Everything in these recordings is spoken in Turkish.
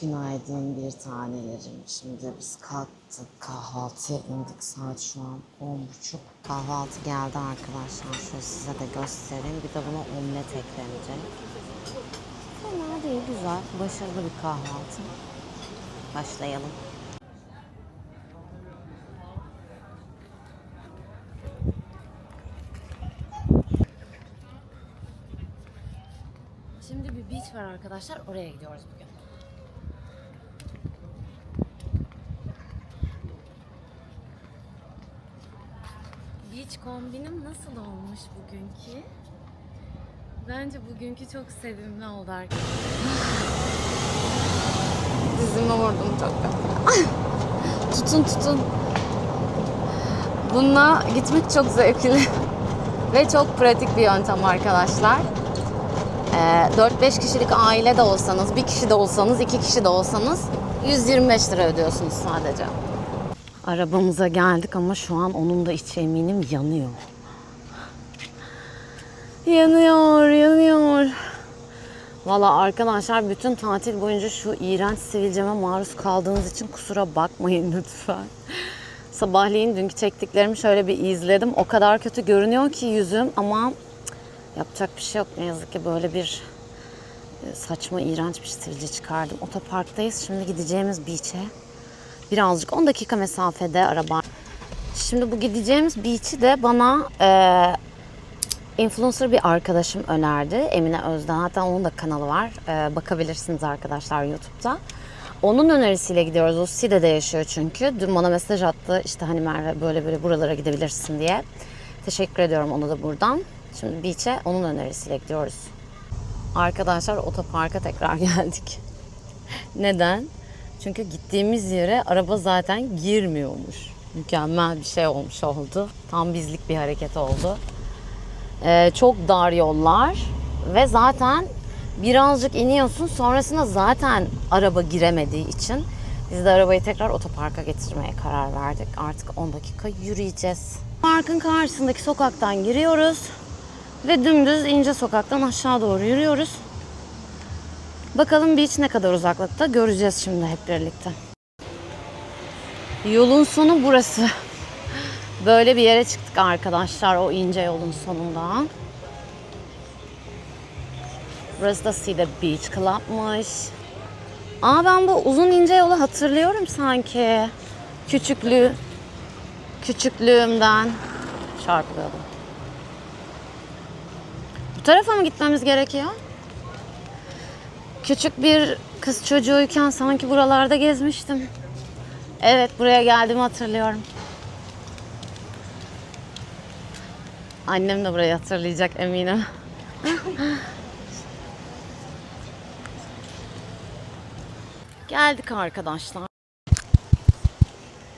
Günaydın bir tanelerim. Şimdi biz kalktık kahvaltıya indik. Saat şu an on buçuk. Kahvaltı geldi arkadaşlar. Şöyle size de göstereyim. Bir de buna omlet eklenecek. Fena değil güzel. Başarılı bir kahvaltı. Başlayalım. Şimdi bir beach var arkadaşlar. Oraya gidiyoruz bugün. Beach kombinim nasıl olmuş bugünkü? Bence bugünkü çok sevimli oldu arkadaşlar. Dizime vurdum çok tutun tutun. Bununla gitmek çok zevkli. Ve çok pratik bir yöntem arkadaşlar. Ee, 4-5 kişilik aile de olsanız, bir kişi de olsanız, iki kişi de olsanız 125 lira ödüyorsunuz sadece. Arabamıza geldik ama şu an onun da içi eminim yanıyor. Yanıyor, yanıyor. Valla arkadaşlar bütün tatil boyunca şu iğrenç sivilceme maruz kaldığınız için kusura bakmayın lütfen. Sabahleyin dünkü çektiklerimi şöyle bir izledim. O kadar kötü görünüyor ki yüzüm ama yapacak bir şey yok. Ne yazık ki böyle bir e, saçma, iğrenç bir sivilce çıkardım. Otoparktayız. Şimdi gideceğimiz beach'e. Birazcık 10 dakika mesafede araba. Şimdi bu gideceğimiz beach'i de bana e, influencer bir arkadaşım önerdi. Emine Özden. Hatta onun da kanalı var. E, bakabilirsiniz arkadaşlar YouTube'da. Onun önerisiyle gidiyoruz. O Side'de yaşıyor çünkü. Dün bana mesaj attı. İşte hani Merve böyle böyle buralara gidebilirsin diye. Teşekkür ediyorum ona da buradan. Şimdi beach'e onun önerisiyle gidiyoruz. Arkadaşlar otoparka tekrar geldik. Neden? Çünkü gittiğimiz yere araba zaten girmiyormuş. Mükemmel bir şey olmuş oldu. Tam bizlik bir hareket oldu. Ee, çok dar yollar ve zaten birazcık iniyorsun sonrasında zaten araba giremediği için biz de arabayı tekrar otoparka getirmeye karar verdik. Artık 10 dakika yürüyeceğiz. Parkın karşısındaki sokaktan giriyoruz ve dümdüz ince sokaktan aşağı doğru yürüyoruz. Bakalım beach ne kadar uzaklıkta göreceğiz şimdi hep birlikte. Yolun sonu burası. Böyle bir yere çıktık arkadaşlar o ince yolun sonunda. Burası da Cedar Beach Club'mış. Aa ben bu uzun ince yolu hatırlıyorum sanki. Küçüklüğü, küçüklüğümden çarpılıyordum. Bu tarafa mı gitmemiz gerekiyor? Küçük bir kız çocuğuyken sanki buralarda gezmiştim. Evet buraya geldiğimi hatırlıyorum. Annem de burayı hatırlayacak eminim. Geldik arkadaşlar.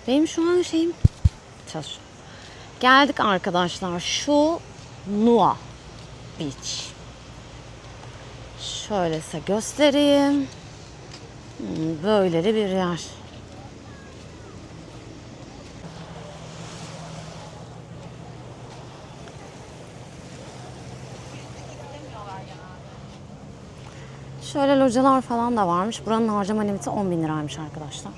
Benim şu an şeyim çalışıyor. Geldik arkadaşlar. Şu Nua Beach. Şöyle size göstereyim. Hmm, Böyleri bir yer. Şöyle localar falan da varmış. Buranın harcama limiti 10 bin liraymış arkadaşlar.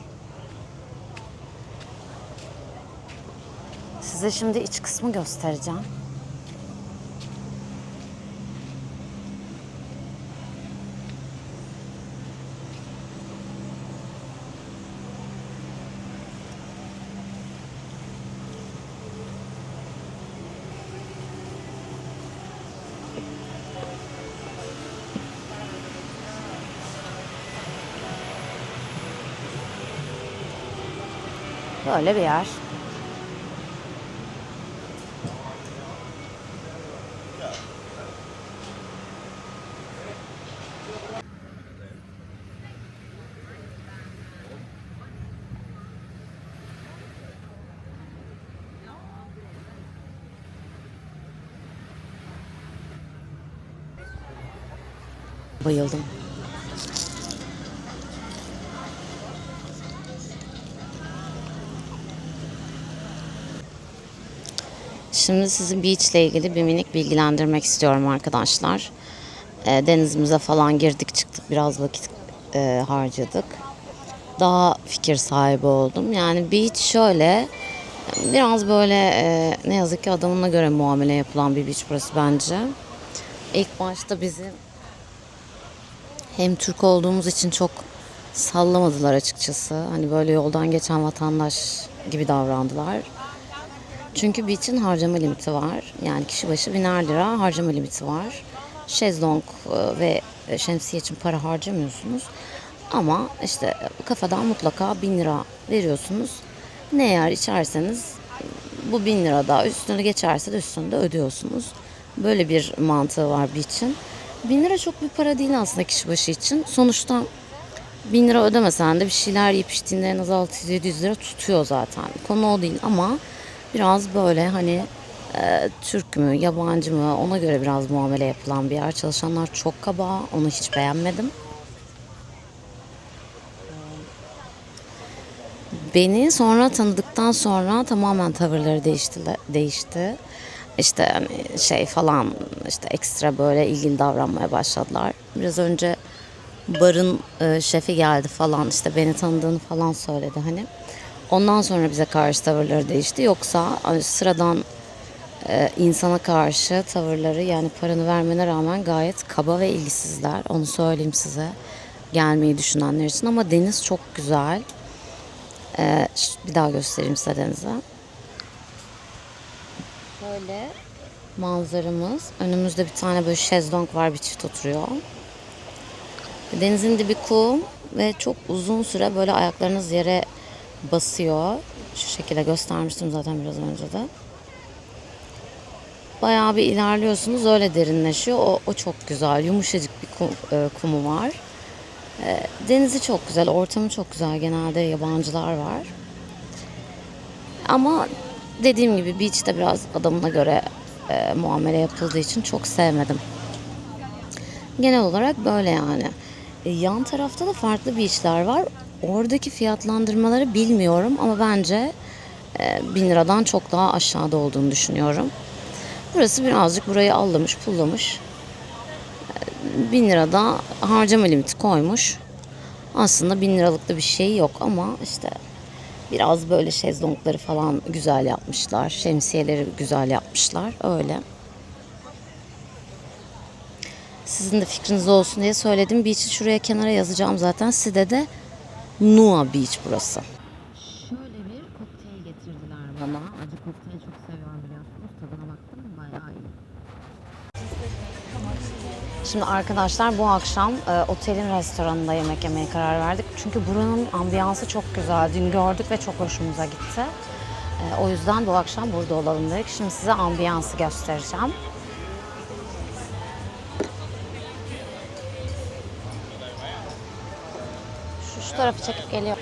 Size şimdi iç kısmı göstereceğim. Böyle bir yer. Bayıldım. Şimdi sizi beach ile ilgili bir minik bilgilendirmek istiyorum arkadaşlar. E, denizimize falan girdik çıktık biraz vakit e, harcadık. Daha fikir sahibi oldum. Yani beach şöyle biraz böyle e, ne yazık ki adamına göre muamele yapılan bir beach burası bence. İlk başta bizi hem Türk olduğumuz için çok sallamadılar açıkçası. Hani böyle yoldan geçen vatandaş gibi davrandılar. Çünkü beach'in harcama limiti var. Yani kişi başı biner lira harcama limiti var. Şezlong e, ve şemsiye için para harcamıyorsunuz. Ama işte kafadan mutlaka bin lira veriyorsunuz. Ne yer içerseniz bu bin lira daha üstüne geçerse de üstünü de ödüyorsunuz. Böyle bir mantığı var beach'in. Bin lira çok bir para değil aslında kişi başı için. Sonuçta bin lira ödemesen de bir şeyler yiyip içtiğinde en az 600-700 lira tutuyor zaten. Konu o değil ama biraz böyle hani e, Türk mü yabancı mı ona göre biraz muamele yapılan bir yer. Çalışanlar çok kaba onu hiç beğenmedim. Beni sonra tanıdıktan sonra tamamen tavırları değişti. değişti. İşte hani şey falan işte ekstra böyle ilgili davranmaya başladılar. Biraz önce barın e, şefi geldi falan işte beni tanıdığını falan söyledi hani. Ondan sonra bize karşı tavırları değişti. Yoksa hani sıradan e, insana karşı tavırları yani paranı vermene rağmen gayet kaba ve ilgisizler. Onu söyleyeyim size gelmeyi düşünenler için ama deniz çok güzel. E, bir daha göstereyim size denize. Böyle manzaramız. Önümüzde bir tane böyle şezlong var bir çift oturuyor. Denizin dibi kum ve çok uzun süre böyle ayaklarınız yere basıyor. Şu şekilde göstermiştim zaten biraz önce de. Bayağı bir ilerliyorsunuz öyle derinleşiyor. O, o çok güzel. Yumuşacık bir kum, e, kumu var. E, denizi çok güzel. Ortamı çok güzel. Genelde yabancılar var. Ama dediğim gibi beach'te biraz adamına göre e, muamele yapıldığı için çok sevmedim. Genel olarak böyle yani. E, yan tarafta da farklı beachler var. Oradaki fiyatlandırmaları bilmiyorum ama bence e, 1000 liradan çok daha aşağıda olduğunu düşünüyorum. Burası birazcık burayı allamış, pullamış. E, 1000 lirada harcama limiti koymuş. Aslında 1000 liralık da bir şey yok ama işte biraz böyle şezlongları falan güzel yapmışlar. Şemsiyeleri güzel yapmışlar. Öyle. Sizin de fikriniz olsun diye söyledim. Beach'i şuraya kenara yazacağım zaten. Side de Nua Beach burası. Şöyle bir kokteyl getirdiler bana. Acı kokteyl çok seviyorum biliyorsunuz. Tadına baktım bayağı iyi. Şimdi arkadaşlar bu akşam e, otelin restoranında yemek yemeye karar verdik. Çünkü buranın ambiyansı çok güzel. Dün gördük ve çok hoşumuza gitti. E, o yüzden bu akşam burada olalım dedik. Şimdi size ambiyansı göstereceğim. Şu, çekip geliyor.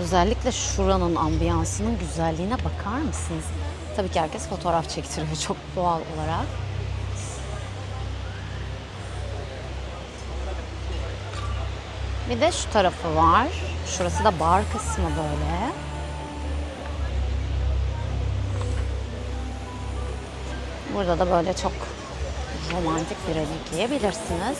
Özellikle şuranın ambiyansının güzelliğine bakar mısınız? Tabii ki herkes fotoğraf çektiriyor çok doğal olarak. Bir de şu tarafı var. Şurası da bar kısmı böyle. Burada da böyle çok romantik bir yemek yiyebilirsiniz.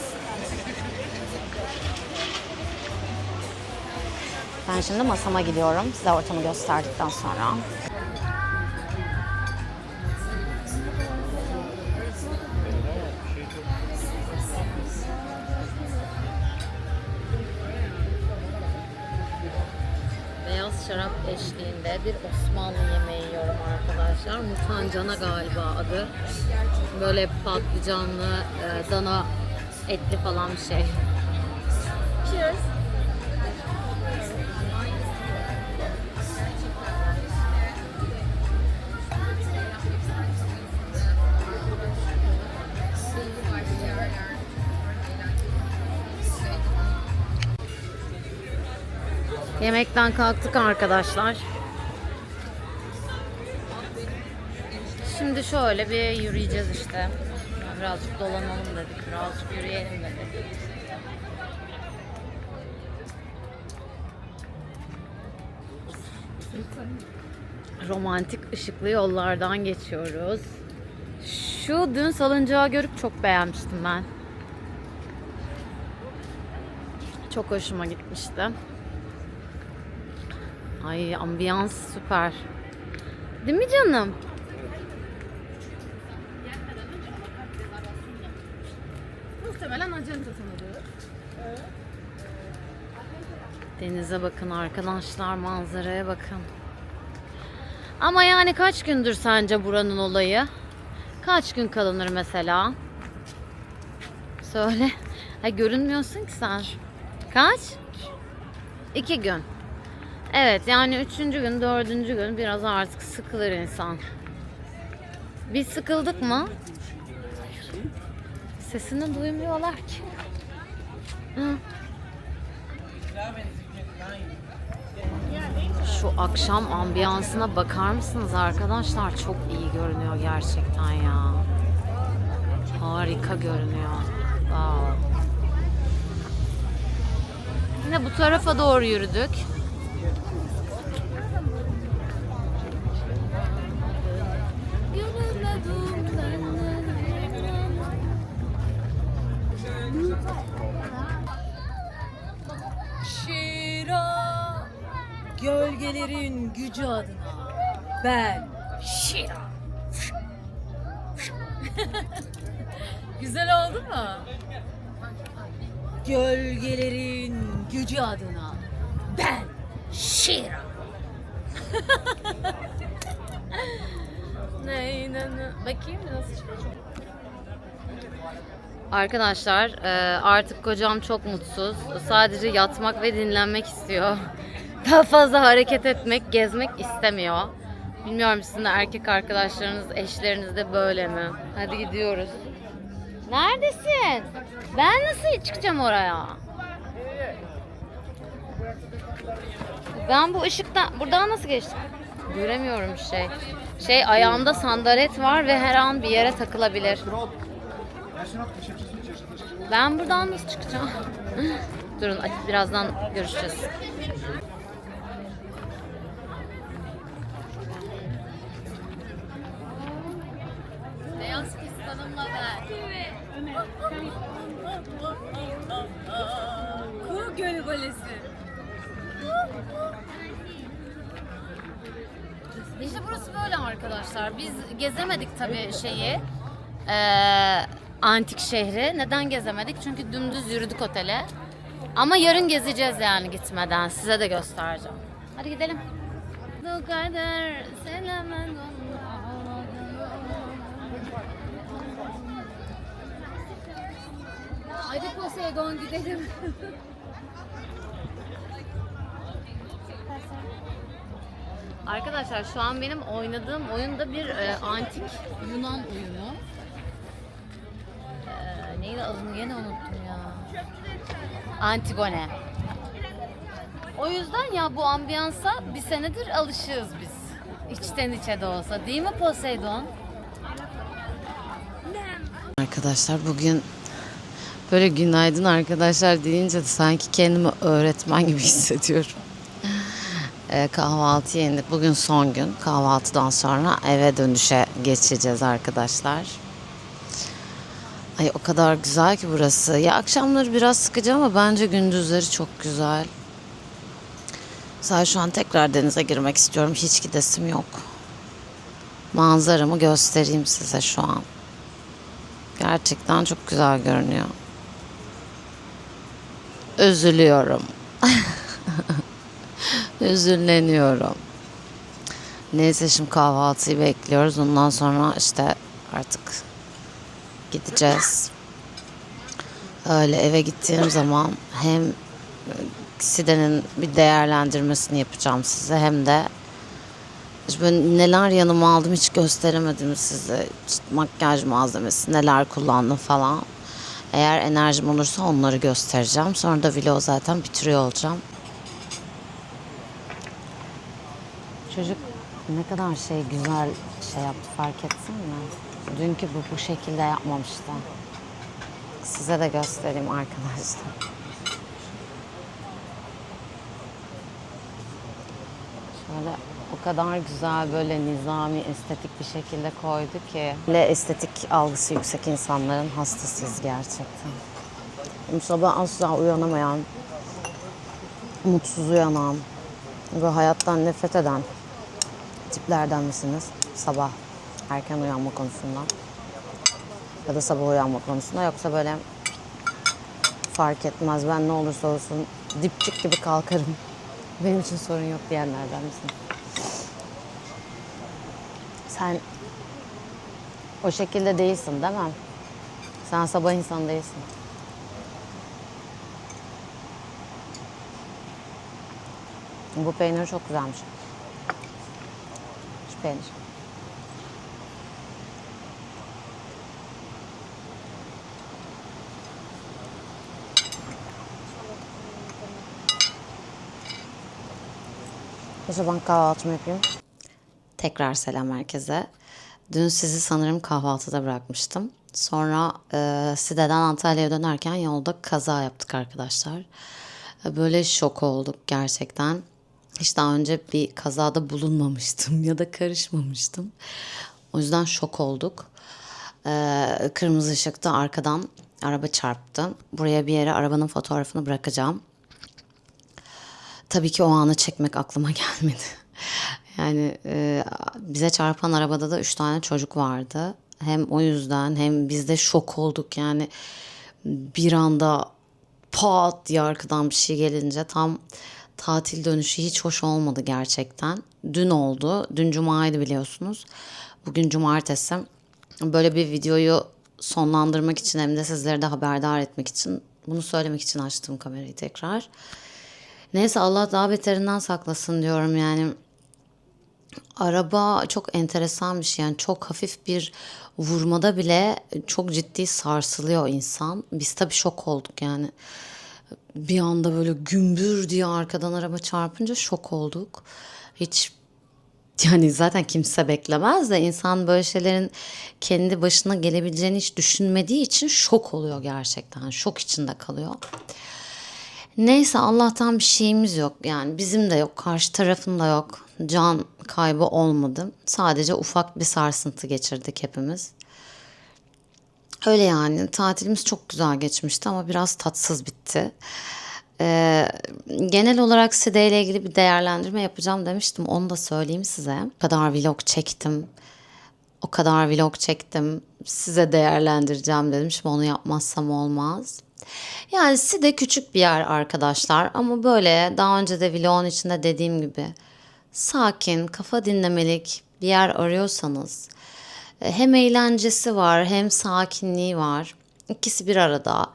Ben şimdi masama gidiyorum. Size ortamı gösterdikten sonra. Eşliğinde bir Osmanlı yemeği yiyorum arkadaşlar. Mutancana galiba adı. Böyle patlıcanlı, e, dana etli falan bir şey. Cheers. Yemekten kalktık arkadaşlar. Şimdi şöyle bir yürüyeceğiz işte. Birazcık dolanalım dedik, birazcık yürüyelim dedik. Romantik ışıklı yollardan geçiyoruz. Şu dün salıncağı görüp çok beğenmiştim ben. Çok hoşuma gitmişti. Ay ambiyans süper. Değil mi canım? Denize bakın arkadaşlar, manzaraya bakın. Ama yani kaç gündür sence buranın olayı? Kaç gün kalınır mesela? Söyle. Ha görünmüyorsun ki sen. Kaç? İki gün. Evet yani üçüncü gün, dördüncü gün biraz artık sıkılır insan. Biz sıkıldık mı? Sesini duymuyorlar ki. Hı. Şu akşam ambiyansına bakar mısınız arkadaşlar? Çok iyi görünüyor gerçekten ya. Harika görünüyor. Wow. Yine bu tarafa doğru yürüdük. Gücü adına ben Şira. Güzel oldu mu? Gölgelerin gücü adına ben Şira. ne, ne, ne. Bakayım nasıl çıkıyor. Arkadaşlar e, artık kocam çok mutsuz. Sadece yatmak ve dinlenmek istiyor. Daha fazla hareket etmek, gezmek istemiyor. Bilmiyorum sizin de erkek arkadaşlarınız, eşleriniz de böyle mi? Hadi gidiyoruz. Neredesin? Ben nasıl çıkacağım oraya? Ben bu ışıktan, buradan nasıl geçtim? Göremiyorum şey. Şey ayağımda sandalet var ve her an bir yere takılabilir. Ben buradan nasıl çıkacağım? Durun birazdan görüşeceğiz. Biz gezemedik tabii şeyi. Ee, antik şehri. Neden gezemedik? Çünkü dümdüz yürüdük otele. Ama yarın gezeceğiz yani gitmeden. Size de göstereceğim. Hadi gidelim. Bu kadar selamen Hadi Poseidon gidelim. Arkadaşlar şu an benim oynadığım oyunda bir e, antik Yunan oyunu. E, neydi adını gene unuttum ya. Antigone. O yüzden ya bu ambiyansa bir senedir alışığız biz. İçten içe de olsa. Değil mi Poseidon? Arkadaşlar bugün böyle günaydın arkadaşlar deyince de sanki kendimi öğretmen gibi hissediyorum. Ee, kahvaltı yendik. Bugün son gün. Kahvaltıdan sonra eve dönüşe geçeceğiz arkadaşlar. Ay o kadar güzel ki burası. Ya akşamları biraz sıkıcı ama bence gündüzleri çok güzel. Sadece şu an tekrar denize girmek istiyorum. Hiç gidesim yok. Manzaramı göstereyim size şu an. Gerçekten çok güzel görünüyor. Üzülüyorum. Üzünleniyorum. Neyse şimdi kahvaltıyı bekliyoruz. Ondan sonra işte artık gideceğiz. Öyle eve gittiğim zaman hem Side'nin bir değerlendirmesini yapacağım size hem de böyle neler yanıma aldım hiç gösteremedim size. Makyaj malzemesi neler kullandım falan. Eğer enerjim olursa onları göstereceğim. Sonra da vlog zaten bitiriyor olacağım. Çocuk ne kadar şey güzel şey yaptı fark etsin mi? Dünkü bu bu şekilde yapmamıştı. Size de göstereyim arkadaşlar. Böyle o kadar güzel böyle nizami, estetik bir şekilde koydu ki. Böyle estetik algısı yüksek insanların hastasıyız gerçekten. Benim sabah asla uyanamayan, mutsuz uyanan ve hayattan nefret eden tiplerden misiniz? Sabah erken uyanma konusunda ya da sabah uyanma konusunda yoksa böyle fark etmez ben ne olursa olsun dipçik gibi kalkarım. Benim için sorun yok diyenlerden misin? Sen o şekilde değilsin değil mi? Sen sabah insanı değilsin. Bu peynir çok güzelmiş. Peynir. O zaman kahvaltımı yapayım. Tekrar selam herkese. Dün sizi sanırım kahvaltıda bırakmıştım. Sonra e, Side'den Antalya'ya dönerken yolda kaza yaptık arkadaşlar. E, Böyle şok olduk gerçekten. Hiç daha önce bir kazada bulunmamıştım ya da karışmamıştım. O yüzden şok olduk. E, kırmızı ışıkta arkadan araba çarptı. Buraya bir yere arabanın fotoğrafını bırakacağım. Tabii ki o anı çekmek aklıma gelmedi. Yani e, bize çarpan arabada da üç tane çocuk vardı. Hem o yüzden hem biz de şok olduk yani bir anda pat diye arkadan bir şey gelince tam tatil dönüşü hiç hoş olmadı gerçekten. Dün oldu. Dün cumaydı biliyorsunuz. Bugün cumartesi. Böyle bir videoyu sonlandırmak için hem de sizleri de haberdar etmek için bunu söylemek için açtım kamerayı tekrar. Neyse Allah daha beterinden saklasın diyorum yani. Araba çok enteresan bir şey yani çok hafif bir vurmada bile çok ciddi sarsılıyor insan. Biz tabii şok olduk yani. Bir anda böyle gümbür diye arkadan araba çarpınca şok olduk. Hiç yani zaten kimse beklemez de insan böyle şeylerin kendi başına gelebileceğini hiç düşünmediği için şok oluyor gerçekten. Şok içinde kalıyor. Neyse Allah'tan bir şeyimiz yok. Yani bizim de yok, karşı tarafın da yok. Can kaybı olmadı. Sadece ufak bir sarsıntı geçirdik hepimiz. Öyle yani tatilimiz çok güzel geçmişti ama biraz tatsız bitti. Ee, genel olarak Side ile ilgili bir değerlendirme yapacağım demiştim. Onu da söyleyeyim size. O kadar vlog çektim. O kadar vlog çektim. Size değerlendireceğim dedim. Şimdi onu yapmazsam olmaz. Yani Side küçük bir yer arkadaşlar ama böyle daha önce de vlogun içinde dediğim gibi sakin, kafa dinlemelik bir yer arıyorsanız hem eğlencesi var hem sakinliği var. İkisi bir arada.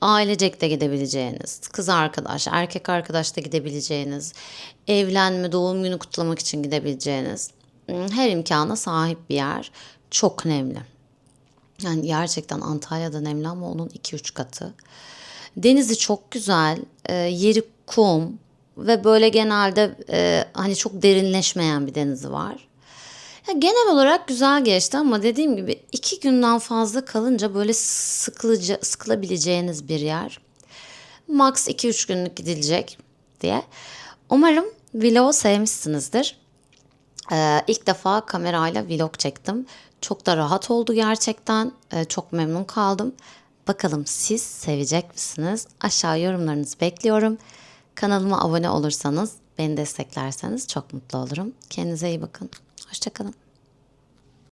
Ailecek de gidebileceğiniz, kız arkadaş, erkek arkadaş da gidebileceğiniz, evlenme, doğum günü kutlamak için gidebileceğiniz her imkana sahip bir yer. Çok nemli. Yani gerçekten Antalya'da nemli ama onun 2-3 katı. Denizi çok güzel, e, yeri kum ve böyle genelde e, hani çok derinleşmeyen bir denizi var. Ya genel olarak güzel geçti ama dediğim gibi iki günden fazla kalınca böyle sıkılıcı, sıkılabileceğiniz bir yer. Max 2-3 günlük gidilecek diye. Umarım vlogu sevmişsinizdir. Ee, ilk defa kamerayla vlog çektim. Çok da rahat oldu gerçekten. Ee, çok memnun kaldım. Bakalım siz sevecek misiniz? Aşağı yorumlarınızı bekliyorum. Kanalıma abone olursanız, beni desteklerseniz çok mutlu olurum. Kendinize iyi bakın. Hoşçakalın.